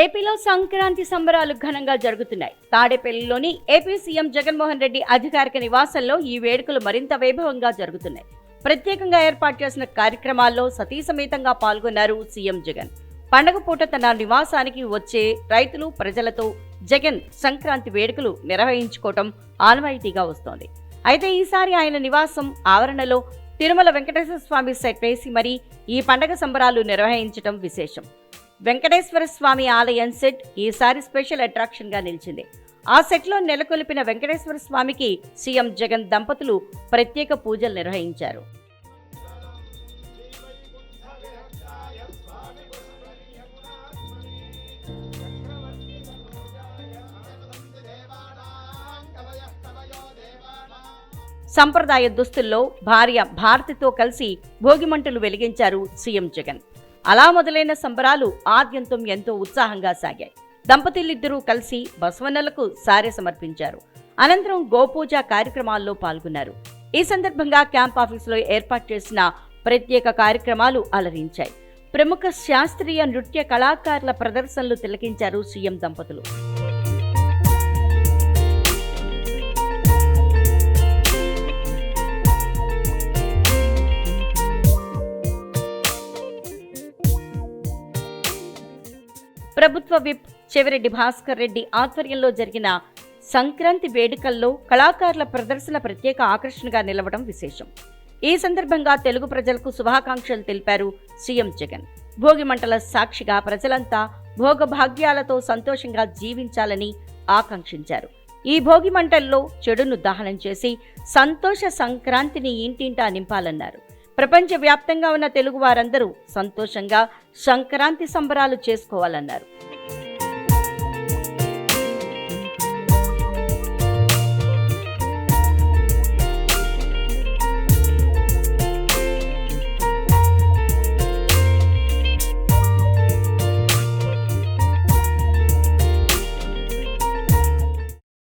ఏపీలో సంక్రాంతి సంబరాలు ఘనంగా జరుగుతున్నాయి. తాడేపల్లిలోని ఏపీ సీఎం జగన్మోహన్ రెడ్డి అధికారిక నివాసంలో ఈ వేడుకలు మరింత వైభవంగా జరుగుతున్నాయి. ప్రత్యేకంగా ఏర్పాటు చేసిన కార్యక్రమాల్లో సతీసమేతంగా పాల్గొన్నారు సీఎం జగన్. పండగ పూట తన నివాసానికి వచ్చే రైతులు ప్రజలతో జగన్ సంక్రాంతి వేడుకలు నిర్వహించుకోవటం ఆనవాయితీగా వస్తోంది. అయితే ఈసారి ఆయన నివాసం ఆవరణలో తిరుమల వెంకటేశ్వర స్వామి సెట్ వేసి మరీ ఈ పండగ సంబరాలు నిర్వహించడం విశేషం. వెంకటేశ్వర స్వామి ఆలయం సెట్ ఈసారి స్పెషల్ అట్రాక్షన్గా నిలిచింది. ఆ సెట్లో నెలకొల్పిన వెంకటేశ్వర స్వామికి సీఎం జగన్ దంపతులు ప్రత్యేక పూజలు నిర్వహించారు. సంప్రదాయ దుస్తుల్లో భార్య భారతితో కలిసి భోగిమంటలు వెలిగించారు సీఎం జగన్. అలా మొదలైన సంబరాలు ఆద్యంతం ఎంతో ఉత్సాహంగా సాగాయి. దంపతులిద్దరూ కలిసి బసవన్నలకు సారె సమర్పించారు. అనంతరం గోపూజ కార్యక్రమాల్లో పాల్గొన్నారు. ఈ సందర్భంగా క్యాంప్ ఆఫీసులో ఏర్పాటు చేసిన ప్రత్యేక కార్యక్రమాలు అలరించాయి. ప్రముఖ శాస్త్రీయ నృత్య కళాకారుల ప్రదర్శనలు తిలకించారు సీఎం దంపతులు. ప్రభుత్వ విప్ చెవిరెడ్డి భాస్కర్ రెడ్డి ఆధ్వర్యంలో జరిగిన సంక్రాంతి వేడుకల్లో కళాకారుల ప్రదర్శన ప్రత్యేక ఆకర్షణగా నిలవడం విశేషం. ఈ సందర్భంగా తెలుగు ప్రజలకు శుభాకాంక్షలు తెలిపారు సీఎం జగన్. భోగి మంటల సాక్షిగా ప్రజలంతా భోగభాగ్యాలతో సంతోషంగా జీవించాలని ఆకాంక్షించారు. ఈ భోగి మంటల్లో చెడును దహనం చేసి సంతోష సంక్రాంతిని ఇంటింటా నింపాలన్నారు. ప్రపంచవ్యాప్తంగా ఉన్న తెలుగు వారందరూ సంతోషంగా సంక్రాంతి సంబరాలు చేసుకోవాలన్నారు.